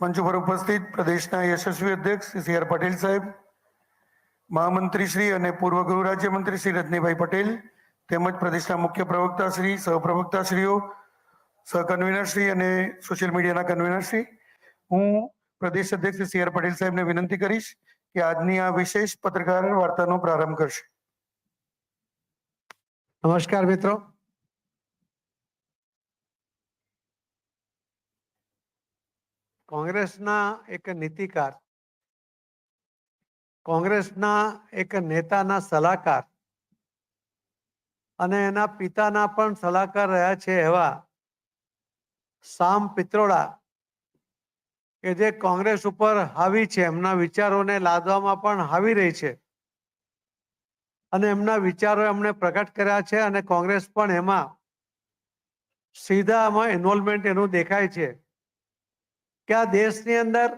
મંચ ઉપર ઉપસ્થિત, પ્રદેશના યશસ્વી અધ્યક્ષ સી આર પટેલ સાહેબ, મહામંત્રી શ્રી અને પૂર્વ ગૃહ રાજ્યમંત્રી શ્રી રજનીભાઈ પટેલ, તેમજ પ્રદેશના મુખ્ય પ્રવક્તા શ્રી સહપ્રવક્તા શ્રીઓ સહકન્વીનર શ્રી અને સોશિયલ મીડિયાના કન્વીનર શ્રી. હું પ્રદેશ અધ્યક્ષ સી આર પટેલ સાહેબને વિનંતી કરીશ કે આજની આ વિશેષ પત્રકાર વાર્તાનો પ્રારંભ કરશે. નમસ્કાર મિત્રો. કોંગ્રેસના એક નીતિકાર, કોંગ્રેસના એક નેતાના સલાહકાર અને એના પિતાના પણ સલાહકાર રહ્યા છે એવા સામ પિત્રોડા કે જે કોંગ્રેસ ઉપર હાવી છે. એમના વિચારોને લાદવામાં પણ હાવી રહી છે અને એમના વિચારો એમણે પ્રગટ કર્યા છે અને કોંગ્રેસ પણ એમાં સીધામાં ઇન્વોલ્વમેન્ટ એનું દેખાય છે. કે આ દેશની અંદર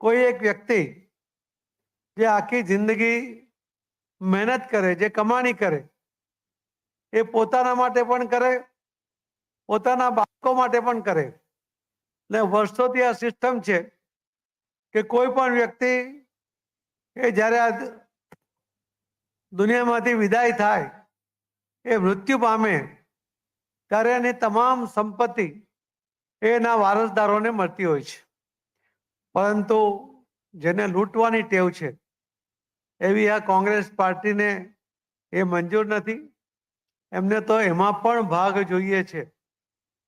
કોઈ એક વ્યક્તિ જે આખી જિંદગી મહેનત કરે, જે કમાણી કરે, એ પોતાના માટે પણ કરે, પોતાના બાળકો માટે પણ કરે. એટલે વર્ષોથી આ સિસ્ટમ છે કે કોઈ પણ વ્યક્તિ એ જ્યારે આ દુનિયામાંથી વિદાય થાય, એ મૃત્યુ પામે, ત્યારે એની તમામ સંપત્તિ એના વારસદારોને મળતી હોય છે. પરંતુ જેને લૂંટવાની ટેવ છે, એવી આ કોંગ્રેસ પાર્ટીને એ મંજૂર નથી. એમને તો એમાં પણ ભાગ જોઈએ છે.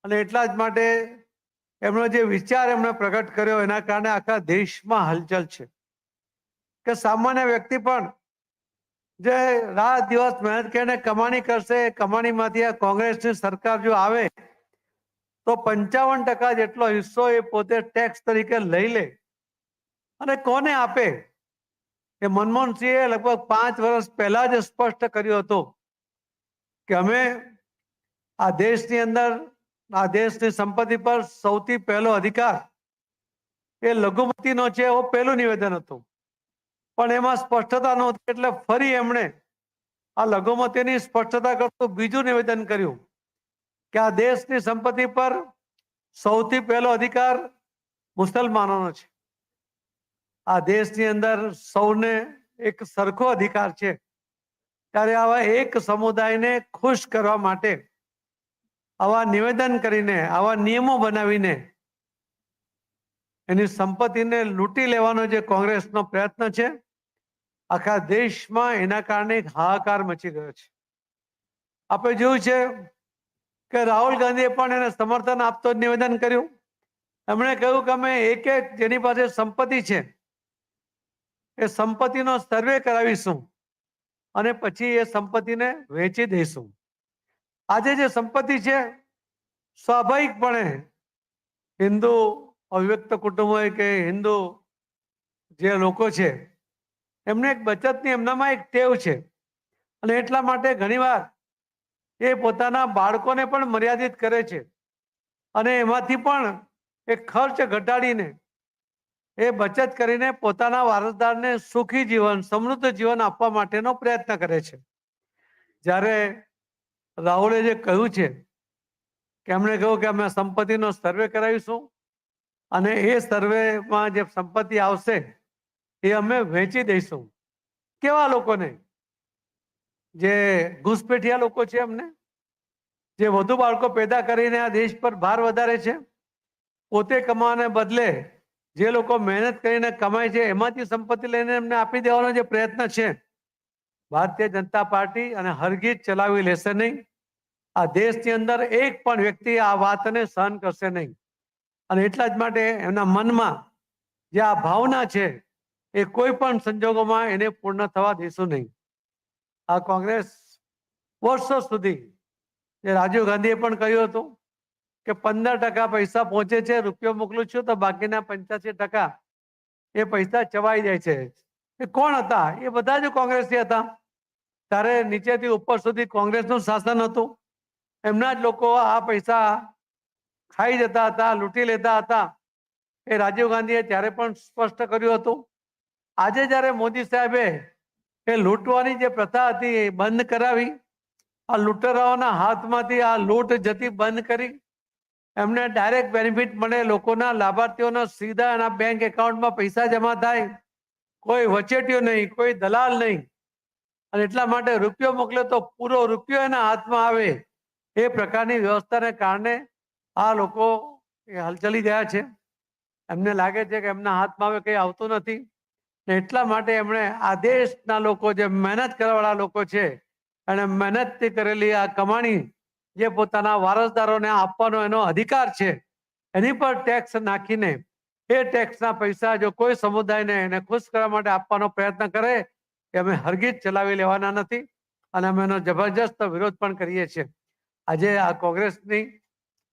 અને એટલા જ માટે એમનો જે વિચાર એમણે પ્રગટ કર્યો, એના કારણે આખા દેશમાં હલચલ છે. કે સામાન્ય વ્યક્તિ પણ જે રાત દિવસ મહેનત કરીને કમાણી કરશે, કમાણીમાંથી આ કોંગ્રેસની સરકાર જો આવે તો પંચાવન ટકા જેટલો હિસ્સો એ પોતે ટેક્સ તરીકે લઈ લે. અને કોને આપે? એ મનમોહનસિંહે લગભગ પાંચ વર્ષ પહેલા જ સ્પષ્ટ કર્યું હતું કે અમે આ દેશની અંદર, આ દેશની સંપત્તિ પર સૌથી પહેલો અધિકાર એ લઘુમતીનો છે, એવું પહેલું નિવેદન હતું. પણ એમાં સ્પષ્ટતા નહોતી, એટલે ફરી એમણે આ લઘુમતીની સ્પષ્ટતા કરતું બીજું નિવેદન કર્યું. કે આ દેશની સંપત્તિ પર સૌથી પહેલો અધિકાર મુસલમાનોનો છે. આ દેશની અંદર સૌને એક સરખો અધિકાર છે. ત્યારે આવા એક સમુદાયને ખુશ કરવા માટે, આવા નિવેદન કરીને, આવા નિયમો બનાવીને એની સંપત્તિને લૂંટી લેવાનો જે કોંગ્રેસનો પ્રયત્ન છે, આખા દેશમાં એના કારણે હાહાકાર મચી ગયો છે. આપણે જોયું છે કે રાહુલ ગાંધીએ પણ એને સમર્થન આપતો જ નિવેદન કર્યું. એમણે કહ્યું કે અમે એક એક જેની પાસે સંપત્તિ છે, એ સંપત્તિનો સર્વે કરાવીશું અને પછી એ સંપત્તિને વેચી દઈશું. આજે જે સંપત્તિ છે, સ્વાભાવિકપણે હિન્દુ અવ્યક્ત કુટુંબ હોય કે હિન્દુ જે લોકો છે, એમને એક બચતની એમનામાં એક ટેવ છે. અને એટલા માટે ઘણીવાર એ પોતાના બાળકોને પણ મર્યાદિત કરે છે. અને એમાંથી પણ એ ખર્ચ ઘટાડીને એ બચત કરીને પોતાના વારસદારને સુખી જીવન, સમૃદ્ધ જીવન આપવા માટેનો પ્રયત્ન કરે છે. જ્યારે રાહુલે જે કહ્યું છે કે એમણે કહ્યું કે અમે સંપત્તિનો સર્વે કરાવીશું અને એ સર્વેમાં જે સંપત્તિ આવશે એ અમે વેચી દઈશું. કેવા લોકોને? જે ઘૂસપેઠિયા લોકો છે એમને, જે વધુ બાળકો પેદા કરીને આ દેશ પર ભાર વધારે છે, પોતે કમાવાને બદલે જે લોકો મહેનત કરીને કમાય છે, એમાંથી સંપત્તિ લઈને એમને આપી દેવાનો જે પ્રયત્ન છે, ભારતીય જનતા પાર્ટી અને હરગીજ ચલાવી લેશે નહીં. આ દેશની અંદર એક પણ વ્યક્તિ આ વાતને સહન કરશે નહીં. અને એટલા જ માટે એમના મનમાં જે આ ભાવના છે, એ કોઈ પણ સંજોગોમાં એને પૂર્ણ થવા દેશું નહીં. આ કોંગ્રેસ વર્ષો સુધી, જે રાજીવ ગાંધીએ પણ કહ્યું હતું કે પંદર ટકા પૈસા પહોંચે છે, રૂપિયો મોકલું છું, તો બાકીના પંચ્યાસી ટકા એ પૈસા ચવાઈ જાય છે. એ કોણ હતા? એ બધા જ કોંગ્રેસી હતા. ત્યારે નીચેથી ઉપર સુધી કોંગ્રેસનું શાસન હતું. એમના જ લોકો આ પૈસા ખાઈ જતા હતા, લૂંટી લેતા હતા. એ રાજીવ ગાંધીએ ત્યારે પણ સ્પષ્ટ કર્યું હતું. આજે જ્યારે મોદી સાહેબે એ લૂંટવાની જે પ્રથા હતી એ બંધ કરાવી. આ લૂંટરાઓના હાથમાંથી આ લૂંટ જતી બંધ કરી. એમને ડાયરેક્ટ બેનિફિટ મળે, લોકોના લાભાર્થીઓના સીધા એના બેંક એકાઉન્ટમાં પૈસા જમા થાય. કોઈ વચેટીઓ નહીં, કોઈ દલાલ નહીં. અને એટલા માટે રૂપિયો મોકલે તો પૂરો રૂપિયો એના હાથમાં આવે. એ પ્રકારની વ્યવસ્થાને કારણે આ લોકો એ હલચલી ગયા છે. એમને લાગે છે કે એમના હાથમાં હવે કંઈ આવતું નથી. એટલા માટે એમણે આ દેશના લોકો જે મહેનત કરવાવાળા લોકો છે અને મહેનતથી કરેલી આ કમાણી જે પોતાના વારસદારોને આપવાનો એનો અધિકાર છે, એની પર ટેક્સ નાખીને એ ટેક્સના પૈસા જો કોઈ સમુદાયને એને ખુશ કરવા માટે આપવાનો પ્રયત્ન કરે, એ અમે હરગીજ ચલાવી લેવાના નથી અને અમે એનો જબરજસ્ત વિરોધ પણ કરીએ છીએ. આજે આ કોંગ્રેસની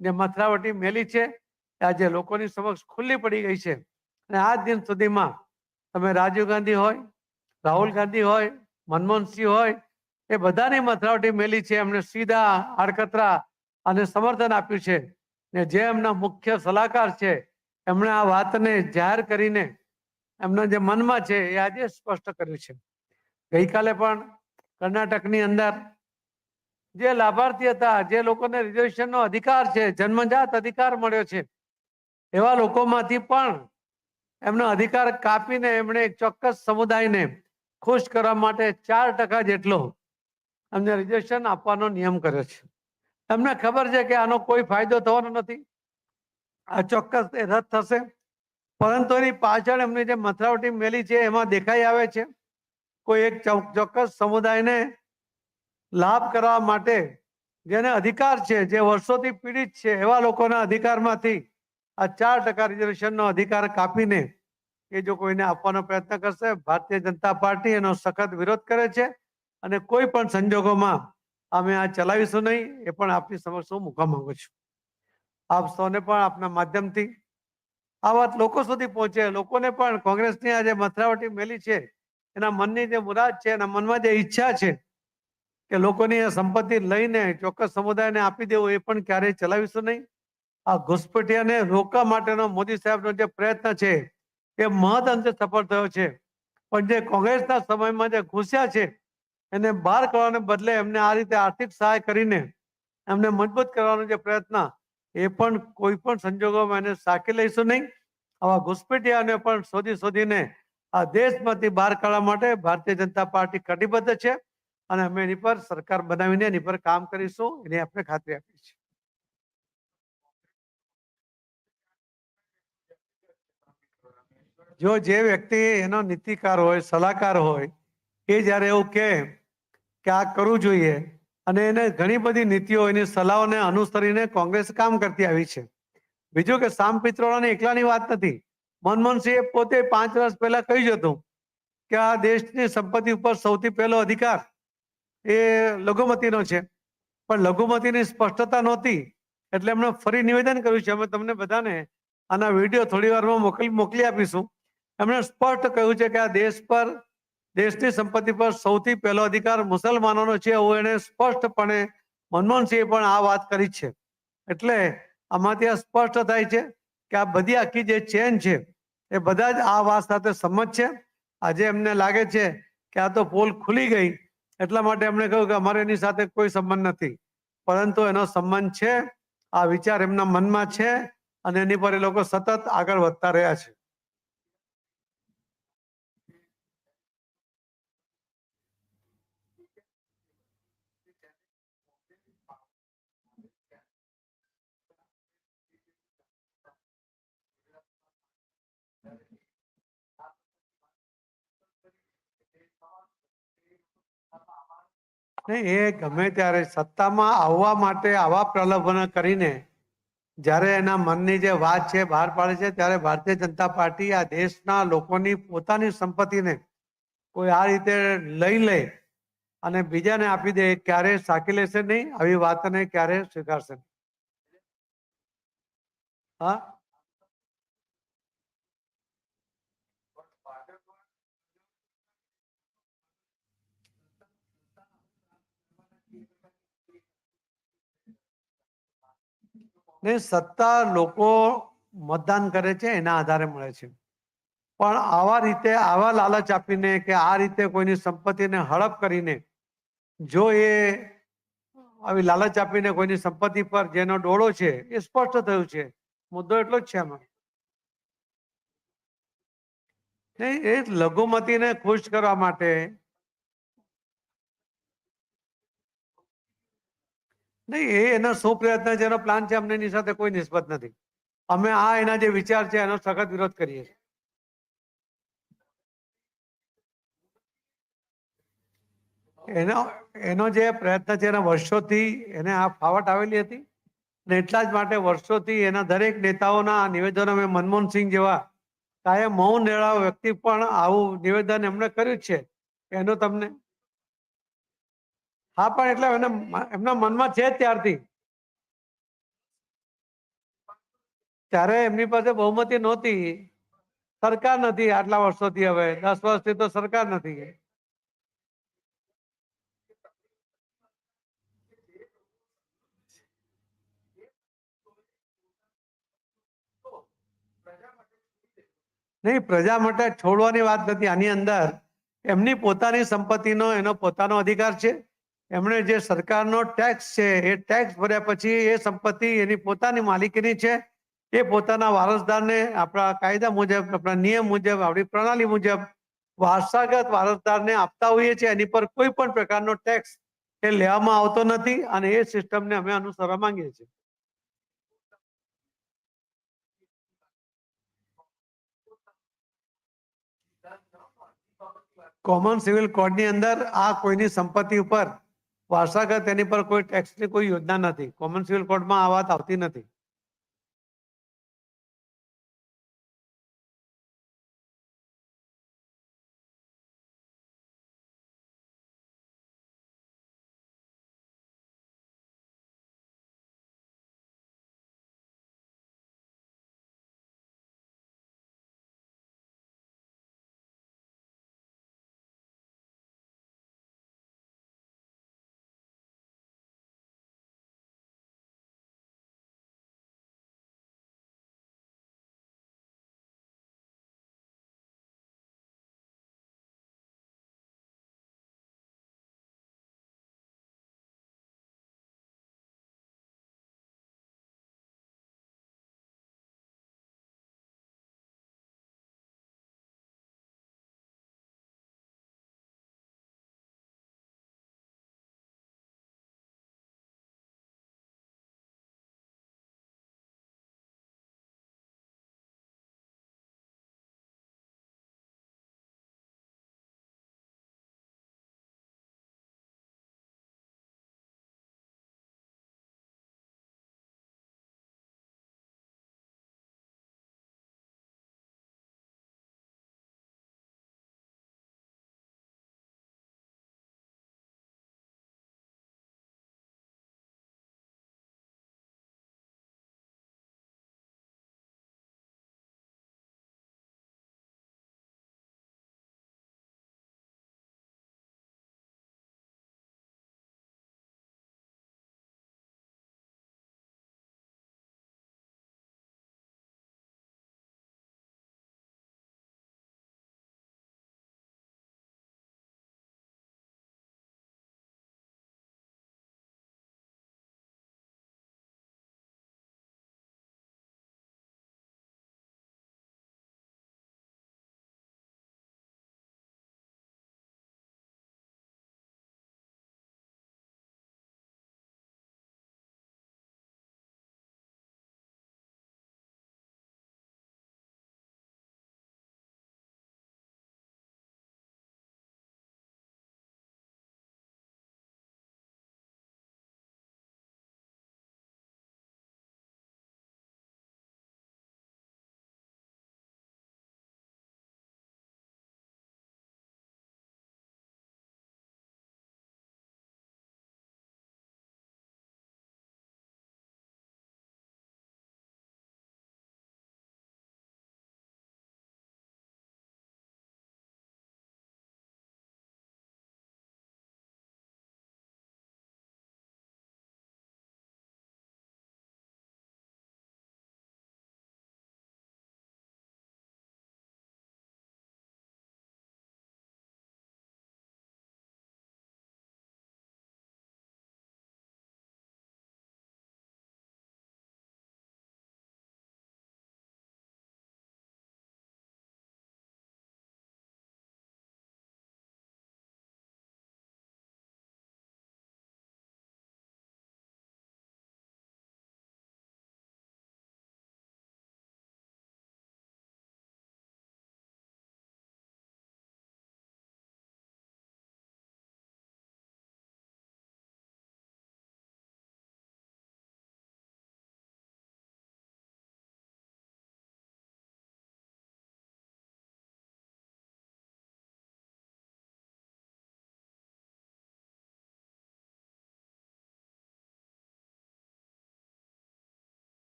જે મથરાવટી મેલી છે આજે લોકોની સમક્ષ ખુલ્લી પડી ગઈ છે અને આજ દિન સુધીમાં તમે રાજીવ ગાંધી હોય રાહુલ ગાંધી હોય મનમોહનસિંહ હોય એ બધાની મથરાવટી મેલી છે એમને સીધા આડકતરા અને સમર્થન આપ્યું છે. ને જે એમના મુખ્ય સલાહકાર છે એમણે આ વાતને જાહેર કરીને એમના જે મનમાં છે એ આજે સ્પષ્ટ કર્યું છે. ગઈકાલે પણ કર્ણાટકની અંદર જે લાભાર્થી હતા જે લોકોને રિઝર્વેશનનો અધિકાર છે જન્મજાત અધિકાર મળ્યો છે એવા લોકોમાંથી પણ એમનો અધિકાર કાપીને એમણે એક ચોક્કસ સમુદાયને ખુશ કરવા માટે ચાર ટકા જેટલો એમને રિઝર્વેશન આપવાનો નિયમ કર્યો છે. એમને ખબર છે કે આનો કોઈ ફાયદો થવાનો નથી? આ ચોક્કસ રદ થશે. પરંતુ એની પાછળ એમની જે મથરાવટી મેલી છે, એમાં દેખાઈ આવે છે, કોઈ એક ચોક્કસ સમુદાયને લાભ કરવા માટે જેને અધિકાર છે, જે વર્ષોથી પીડિત છે, એવા લોકોના અધિકારમાંથી આ ચાર ટકા રિઝર્વેશનનો અધિકાર કાપીને એ જો કોઈને આપવાનો પ્રયત્ન કરશે, ભારતીય જનતા પાર્ટી એનો સખત વિરોધ કરે છે અને કોઈ પણ સંજોગોમાં અમે આ ચલાવીશું નહીં, એ પણ આપની સમક્ષ હું મૂકવા માંગુ છું. આપ સૌને પણ આપના માધ્યમથી આ વાત લોકો સુધી પહોંચે. લોકોને પણ કોંગ્રેસની આ જે મથરાવટી મેલી છે, એના મનની જે મુરાદ છે, એના મનમાં જે ઈચ્છા છે કે લોકોની સંપત્તિ લઈને ચોક્કસ સમુદાયને આપી દેવું, એ પણ ક્યારેય ચલાવીશું નહીં. આ ઘુસપેઠિયાને રોકવા માટેનો મોદી સાહેબનો જે પ્રયત્ન છે, એ મહદ અંશે સફળ થયો છે. પણ જે કોંગ્રેસના સમયમાં જે ઘૂસ્યા છે, એને બહાર કરવાને બદલે એમને આ રીતે આર્થિક સહાય કરીને એમને મજબૂત કરવાનો જે પ્રયત્ન, એ પણ કોઈ પણ સંજોગોમાં એને સાકી લઈશું નહીં. આવા ઘુસપેટિયાને પણ શોધી શોધીને આ દેશમાંથી બહાર કાઢવા માટે ભારતીય જનતા પાર્ટી કટિબદ્ધ છે. અને અમે એની પર સરકાર બનાવીને એની પર કામ કરીશું. એની આપણે ખાતરી આપી છે જો જે વ્યક્તિ એનો નીતિકાર હોય, સલાહકાર હોય, એ જ્યારે એવું કહે કે આ કરવું જોઈએ અને એને ઘણી બધી નીતિઓ, એની સલાહોને અનુસરીને કોંગ્રેસ કામ કરતી આવી છે. બીજું કે સામ પિત્રોડાની એકલાની વાત નથી. મનમોહનસિંહે પોતે પાંચ વર્ષ પહેલા કહ્યું હતું કે આ દેશની સંપત્તિ ઉપર સૌથી પહેલો અધિકાર એ લઘુમતીનો છે. પણ લઘુમતીની સ્પષ્ટતા નહોતી એટલે એમણે ફરી નિવેદન કર્યું છે. અમે તમને બધાને આના વીડિયો થોડી વારમાં મોકલી મોકલી આપીશું. એમણે સ્પષ્ટ કહ્યું છે કે આ દેશ પર, દેશની સંપત્તિ પર સૌથી પહેલો અધિકાર મુસલમાનોનો છે. એવું એને સ્પષ્ટપણે, મનમોહનસિંહે પણ આ વાત કરી છે. એટલે આમાંથી આ સ્પષ્ટ થાય છે કે આ બધી આખી જે ચેન છે, એ બધા જ આ વાત સાથે સંમત છે. આજે એમને લાગે છે કે આ તો પોલ ખુલી ગઈ. એટલા માટે એમણે કહ્યું કે અમારે એની સાથે કોઈ સંબંધ નથી. પરંતુ એનો સંબંધ છે, આ વિચાર એમના મનમાં છે અને એની પર એ લોકો સતત આગળ વધતા રહ્યા છે. નહીં, એ ગમે ત્યારે સત્તામાં આવવા માટે આવા પ્રલોભન કરીને જ્યારે એના મનની જે વાત છે, બહાર પાડે છે, ત્યારે ભારતીય જનતા પાર્ટી આ દેશના લોકોની પોતાની સંપત્તિને કોઈ આ રીતે લઈ લે અને બીજાને આપી દે, ક્યારે સાકી લેશે નહીં, આવી વાતને ક્યારે સ્વીકારશે હા? ને સત્તા લોકો મતદાન કરે છે, એના આધારે મળે છે. પણ આવા રીતે, આવા લાલચ આપીને કે આ રીતે કોઈની સંપત્તિને હડપ કરીને જો એ આવી લાલચ આપીને કોઈની સંપત્તિ પર જેનો ડોળો છે, એ સ્પષ્ટ થયું છે. મુદ્દો એટલો જ છે આમાં. એ લઘુમતીને ખુશ કરવા માટે નહીં, એ એનો શું પ્રયત્ન છે, એનો પ્લાન છે, અમને એની સાથે કોઈ નિસ્બત નથી. અમે આ એના જે વિચાર છે, એનો સખત વિરોધ કરીએ છીએ. એનો એનો જે પ્રયત્ન છે, એના વર્ષોથી એને આ ફાવટ આવેલી હતી ને એટલા જ માટે વર્ષોથી એના દરેક નેતાઓના નિવેદનો મેં મનમોહનસિંહ જેવા કાયમ મૌન રહેવા વ્યક્તિ પણ આવું નિવેદન એમણે કર્યું છે. એનો તમને હા, પણ એટલે એને એમના મનમાં છે ત્યારથી. ત્યારે એમની પાસે બહુમતી નહોતી. સરકાર નથી આટલા વર્ષોથી હવે. દસ વર્ષથી તો સરકાર નથી. નહીં, પ્રજા માટે છોડવાની વાત નથી. આની અંદર એમની પોતાની સંપત્તિનો, એનો પોતાનો અધિકાર છે. એમણે જે સરકારનો ટેક્સ છે, એ ટેક્સ ભર્યા પછી એ સંપત્તિ એની પોતાની માલિકીની છે. એ પોતાના વારસદારને આપણા કાયદા મુજબ, આપણા નિયમ મુજબ, આપણી પ્રણાલી મુજબ વારસાગત વારસદારને આપતા હોઈએ છીએ. એની પર કોઈ પણ પ્રકારનો ટેક્સ એ લેવામાં આવતો નથી અને એ સિસ્ટમને અમે અનુસરવા માંગીએ છીએ. કોમન સિવિલ કોડની અંદર આ કોઈની સંપત્તિ ઉપર વારસાગત એની પર કોઈ ટેક્સની કોઈ યોજના નથી. કોમન સિવિલ કોડમાં આ વાત આવતી નથી.